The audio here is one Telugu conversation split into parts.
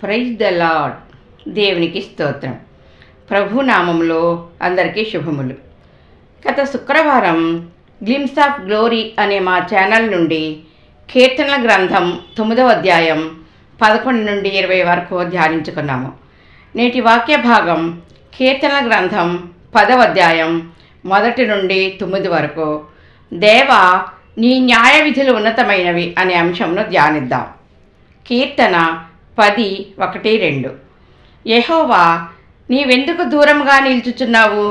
ప్రైజ్ ద లాడ్ దేవునికి స్తోత్రం. ప్రభునామంలో అందరికీ శుభములు. గత శుక్రవారం గ్లిమ్స్ ఆఫ్ గ్లోరీ అనే మా ఛానల్ నుండి కీర్తనల గ్రంథం తొమ్మిదవ అధ్యాయం పదకొండు నుండి ఇరవై వరకు ధ్యానించుకున్నాము. నేటి వాక్య భాగం కీర్తనల గ్రంథం పదవ అధ్యాయం మొదటి నుండి తొమ్మిది వరకు దేవ నీ న్యాయ విధులు ఉన్నతమైనవి అనే అంశంను ధ్యానిద్దాం. కీర్తన పది ఒకటి రెండు. యహోవా నీవెందుకు దూరంగా నిల్చుచున్నావు?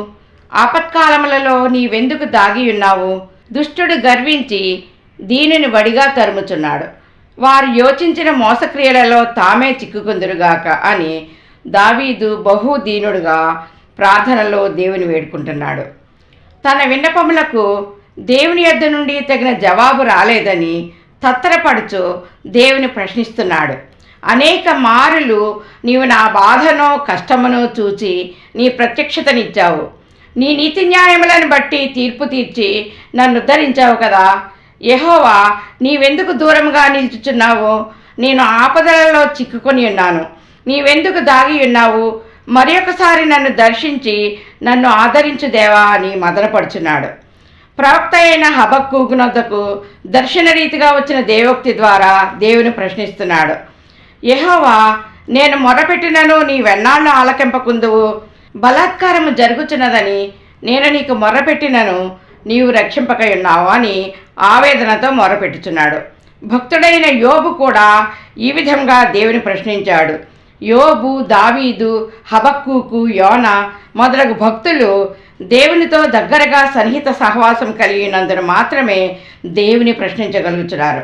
ఆపత్కాలములలో నీవెందుకు దాగి ఉన్నావు దుష్టుడు గర్వించి దీనిని వడిగా తరుముచున్నాడు. వారు యోచించిన మోసక్రియలలో తామే చిక్కుకుందురుగాక అని దావీదు బహు దీనుడుగా ప్రార్థనలో దేవుని వేడుకుంటున్నాడు. తన విన్నపములకు దేవుని యొద్ద నుండి తగిన జవాబు రాలేదని తత్తరపడుచు దేవుని ప్రశ్నిస్తున్నాడు. అనేక మారులు నీవు నా బాధనో కష్టమునో చూచి నీ ప్రత్యక్షతనిచ్చావు. నీ నీతి న్యాయములను బట్టి తీర్పు తీర్చి నన్ను ఉద్ధరించావు కదా. యహోవా నీవెందుకు దూరంగా నిల్చుచున్నావు నేను ఆపదలలో చిక్కుకొని ఉన్నాను. నీవెందుకు దాగి ఉన్నావు? మరి ఒకసారి నన్ను దర్శించి నన్ను ఆదరించు దేవా అని మదనపడుచున్నాడు. ప్రవక్త అయిన హబక్కూగునొద్దకు దర్శన రీతిగా వచ్చిన దేవోక్తి ద్వారా దేవుని ప్రశ్నిస్తున్నాడు. యహోవా నేను మొరపెట్టినను నీ వెన్నాళ్ళు ఆలకింపకుందువు. బలాత్కారము జరుగుచున్నదని నేను నీకు మొర్రపెట్టినను నీవు రక్షింపకై ఉన్నావు అని ఆవేదనతో మొరపెట్టుచున్నాడు. భక్తుడైన యోబు కూడా ఈ విధంగా దేవుని ప్రశ్నించాడు. యోబు దావీదు హబక్కుకు యోన మొదలగు భక్తులు దేవునితో దగ్గరగా సన్నిహిత సహవాసం కలిగినందున మాత్రమే దేవుని ప్రశ్నించగలుగుతున్నారు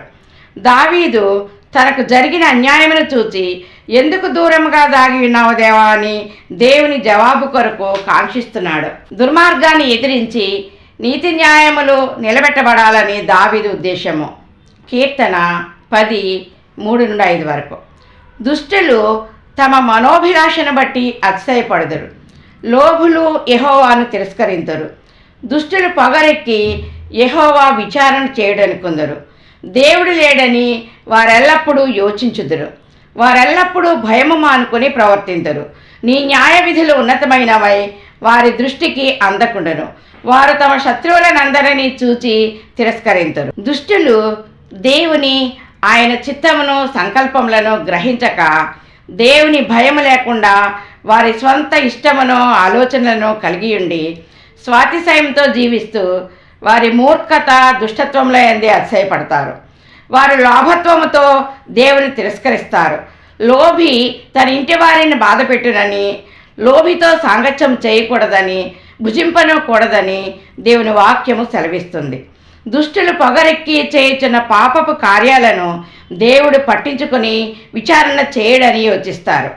దావీదు తనకు జరిగిన అన్యాయమును చూచి ఎందుకు దూరంగా దాగి ఉన్నావు దేవా అని దేవుని జవాబు కొరకు కాంక్షిస్తున్నాడు. దుర్మార్గాన్ని ఎదిరించి నీతి న్యాయములు నిలబెట్టబడాలని దావిది ఉద్దేశము. కీర్తన పది మూడు నుండి ఐదు వరకు. దుష్టులు తమ మనోభిలాషను బట్టి అతిశయపడదురు. లోభులు యహోవాను తిరస్కరించరు దుష్టులు పొగరెక్కి యహోవా విచారణ చేయడనుకుందరు. దేవుడు లేడని వారెల్లప్పుడూ యోచించుదురు. వారెల్లప్పుడూ భయము మానుకొని ప్రవర్తించరు నీ న్యాయ విధులు ఉన్నతమైనవై వారి దృష్టికి అందకుండను. వారు తమ శత్రువులనందరినీ చూచి తిరస్కరించరు దుష్టులు దేవుని ఆయన చిత్తమును సంకల్పములను గ్రహించక దేవుని భయం లేకుండా వారి స్వంత ఇష్టమును ఆలోచనలను కలిగి ఉండి స్వాతిశయంతో జీవిస్తూ వారి మూర్ఖత దుష్టత్వంలో ఎందే అతిశయపడతారు. వారు లాభత్వముతో దేవుని తిరస్కరిస్తారు. లోభి తన ఇంటి వారిని బాధపెట్టునని లోభితో సాంగత్యం చేయకూడదని భుజింపనకూడదని దేవుని వాక్యము సెలవిస్తుంది. దుష్టులు పొగరెక్కి చేయుచున్న పాపపు కార్యాలను దేవుడు పట్టించుకొని విచారణ చేయడని యోచిస్తారు.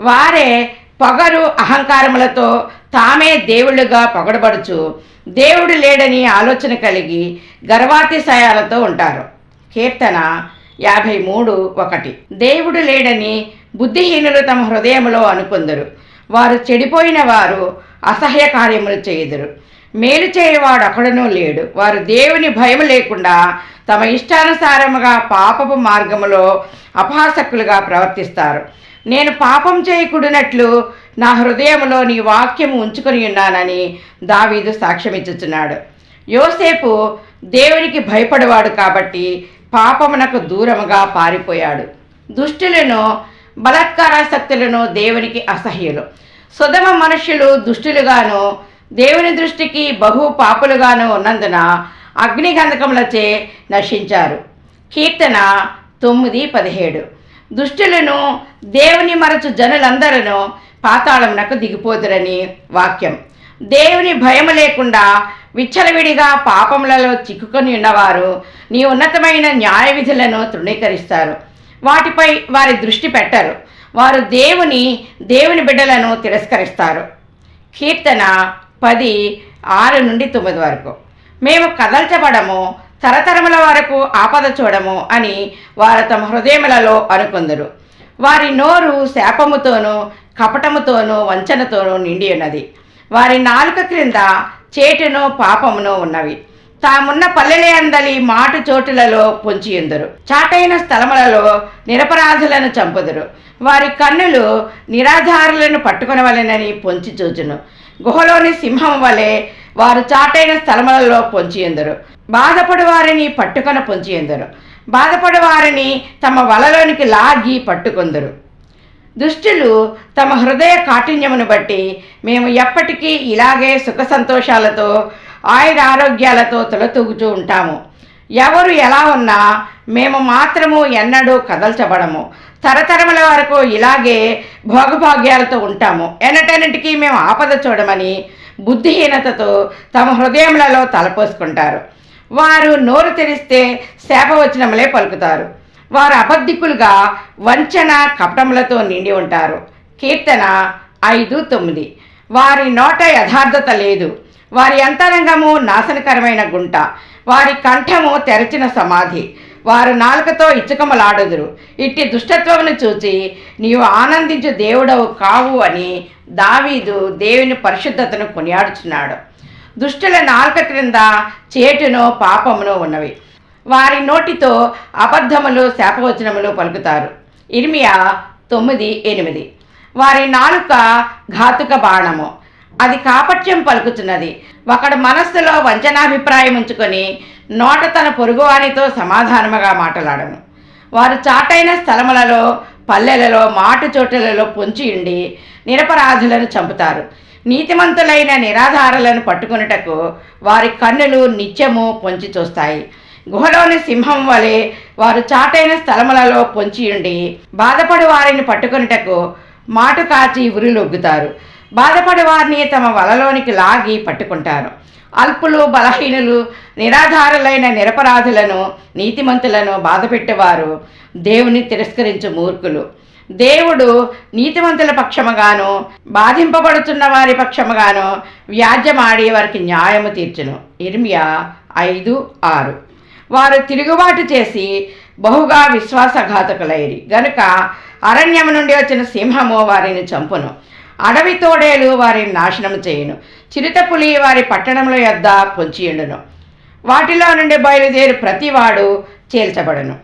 వారే పొగరు అహంకారములతో తామే దేవుళ్ళుగా పొగడబడుచు దేవుడు లేడని ఆలోచన కలిగి గర్వాతిశయాలతో ఉంటారు. కీర్తన యాభై మూడు ఒకటి. దేవుడు లేడని బుద్ధిహీనులు తమ హృదయంలో అనుకుందరు. వారు చెడిపోయిన వారు అసహ్య కార్యములు చేయుదురు. మేలు చేయవాడు అక్కడనూ లేడు. వారు దేవుని భయం లేకుండా తమ ఇష్టానుసారముగా పాపపు మార్గములో అపహాసకులుగా ప్రవర్తిస్తారు. నేను పాపం చేయకుడినట్లు నా హృదయంలో నీ వాక్యము ఉంచుకొని ఉన్నానని దావీదు సాక్ష్యమిచ్చుచున్నాడు. యోసేపు దేవునికి భయపడేవాడు కాబట్టి పాపమునకు దూరముగా పారిపోయాడు. దుష్టులను బలాత్కారాసక్తులను దేవునికి అసహ్యులు. సుధమ మనుషులు దుష్టులుగాను దేవుని దృష్టికి బహు పాపులుగాను ఉన్నందున అగ్నిగంధకములచే నశించారు. కీర్తన తొమ్మిది పదిహేడు. దుష్టులను దేవుని మరచు జనులందరూ పాతాళమునకు దిగిపోదురని వాక్యం. దేవుని భయం లేకుండా విచ్చలవిడిగా పాపములలో చిక్కుకొని ఉన్నవారు నీ ఉన్నతమైన న్యాయ విధులను తృణీకరిస్తారు. వాటిపై వారి దృష్టి పెట్టరు. వారు దేవుని దేవుని బిడ్డలను తిరస్కరిస్తారు. కీర్తన పది ఆరు నుండి తొమ్మిది వరకు. మేము కదల్చబడము తరతరముల వరకు ఆపద చూడము అని వారు తమ హృదయములలో అనుకుందరు. వారి నోరు శాపముతోనూ కపటముతోనూ వంచనతోనూ నిండి ఉన్నది. వారి నాలుక క్రింద చేటును పాపమును ఉన్నవి. తామున్న పల్లెలే అందలి మాటు చోటులలో పొంచియుందరు. చాటైన స్థలములలో నిరపరాధులను చంపుదురు. వారి కన్నులు నిరాధారులను పట్టుకొనవలెనని పొంచి చూచును. గుహలోని సింహం వలె వారు చాటైన స్థలములలో పొంచియుందరు. బాధపడువారిని పట్టుకొని పట్టుకొన పొంచియుందరు బాధపడువారిని తమ వలలోనికి లాగి పట్టుకొందరు. దుష్టులు తమ హృదయ కాఠిన్యమును బట్టి మేము ఎప్పటికీ ఇలాగే సుఖ సంతోషాలతో ఆయుర ఆరోగ్యాలతో తొలతూగుతూ ఉంటాము. ఎవరు ఎలా ఉన్నా మేము మాత్రము ఎన్నడూ కదల్చబడము. తరతరముల వరకు ఇలాగే భోగభాగ్యాలతో ఉంటాము. ఎన్నటన్నిటికీ మేము ఆపద చూడమని బుద్ధిహీనతతో తమ హృదయములలో తలపోసుకుంటారు. వారు నోరు తెరిస్తే శాపవచనములే పలుకుతారు. వారు అబద్ధికులుగా వంచన కపటములతో నిండి ఉంటారు. కీర్తన ఐదు తొమ్మిది. వారి నోట యథార్థత లేదు. వారి అంతరంగము నాశనకరమైన గుంట. వారి కంఠము తెరచిన సమాధి. వారు నాలుకతో ఇచ్చుకమలాడుదురు. ఇట్టి దుష్టత్వమును చూచి నీవు ఆనందించు దేవుడవు కావు అని దావీదు దేవుని పరిశుద్ధతను కొనియాడుచున్నాడు. దుష్టుల నాలుక క్రింద చేటును పాపమును ఉన్నవి. వారి నోటితో అబద్ధములు శాపవచనములు పలుకుతారు. ఇర్మియా తొమ్మిది ఎనిమిది. వారి నాలుక ఘాతుక బాణము. అది కాపట్యం పలుకుతున్నది. ఒకడు మనస్సులో వంచనాభిప్రాయం ఉంచుకొని నోట తన పొరుగువానితో సమాధానముగా మాట్లాడను వారు చాటైన స్థలములలో పల్లెలలో మాటు చోటులలో పొంచి ఉండి నిరపరాధులను చంపుతారు. నీతిమంతులైన నిరాధారులను పట్టుకొనుటకు వారి కన్నులు నిత్యము పొంచి చూస్తాయి. గుహలోని సింహం వలె వారు చాటైన స్థలములలో పొంచి ఉండి బాధపడి వారిని పట్టుకొనుటకు మాటు కాచి ఉరిలొగ్గుతారు బాధపడి వారిని తమ వలలోనికి లాగి పట్టుకుంటారు. అల్పులు బలహీనులు నిరాధారులైన నిరపరాధులను నీతిమంతులను బాధపెట్టేవారు దేవుని తిరస్కరించు మూర్ఖులు. దేవుడు నీతిమంతుల పక్షముగాను బాధింపబడుతున్న వారి పక్షముగాను వ్యాజ్యమాడి వారికి న్యాయము తీర్చును. ఇర్మియా ఐదు ఆరు. వారు తిరుగుబాటు చేసి బహుగా విశ్వాసఘాతకులైరి. గనుక అరణ్యము నుండి వచ్చిన సింహము వారిని చంపును. అడవి తోడేలు వారిని నాశనం చేయును. చిరుతపులి వారి పట్టణముల యొద్ద పొంచియుండును. వాటిలో నుండి బయలుదేరి ప్రతివాడు చేల్చబడను.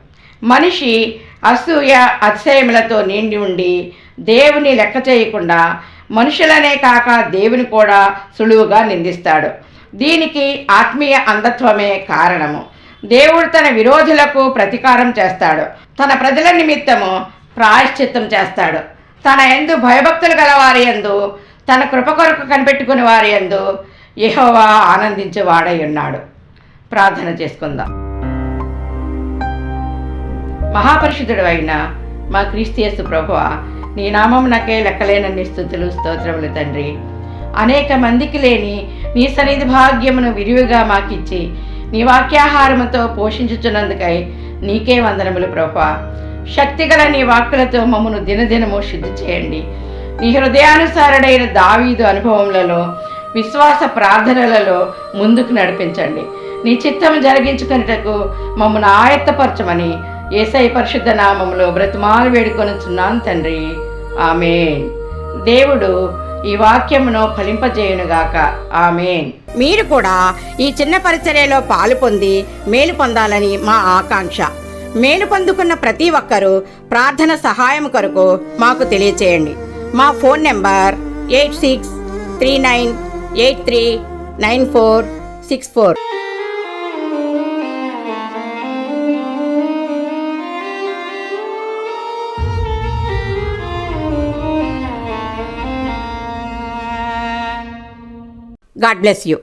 మనిషి అసూయ అతిశయములతో నిండి ఉండి దేవుని లెక్క చేయకుండా మనుషులనే కాక దేవుని కూడా సులువుగా నిందిస్తాడు. దీనికి ఆత్మీయ అంధత్వమే కారణము. దేవుడు తన విరోధులకు ప్రతీకారం చేస్తాడు. తన ప్రజల నిమిత్తము ప్రాయశ్చిత్తం చేస్తాడు. తన ఎందు భయభక్తులు గల వారి ఎందు తన కృప కొరకు కనిపెట్టుకుని వారి ఎందు యహోవా ఆనందించే వాడై ఉన్నాడు. ప్రార్థన చేసుకుందాం. మహాపరిషుద్ధుడు అయిన మా క్రీస్తియస్సు ప్రభువ నీ నామం నాకే లెక్కలేనన్ని స్థుతులు స్తోత్రములు తండ్రి. అనేక మందికి లేని నీ సన్నిధి భాగ్యమును విరివిగా మాకిచ్చి నీ వాక్యాహారముతో పోషించుచున్నందుకై నీకే వందనములు ప్రభా శక్తిగల నీ వాక్కులతో మమ్మను దినదినము శుద్ధి చేయండి. నీ హృదయానుసారుడైన దావీదు అనుభవములలో విశ్వాస ప్రార్థనలలో ముందుకు నడిపించండి. నీ చిత్తం జరిగించుకున్నటకు మమ్మను ఆయత్తపరచమని ఏసై పరిశుద్ధ నామంలో బ్రతిమాలు వేడుకొనుచున్నాను తండ్రి. ఆమెన్. దేవుడు ఈ వాక్యమును ఫలింపజేయునుగాక. ఆమెన్. మీరు కూడా ఈ చిన్న పరిచర్యలో పాలు పొంది మేలు పొందాలని మా ఆకాంక్ష. మేలు పొందుకున్న ప్రతి ఒక్కరూ ప్రార్థన సహాయం కొరకు మాకు తెలియచేయండి. మా phone number eight six three nine eight three nine four six four. God bless you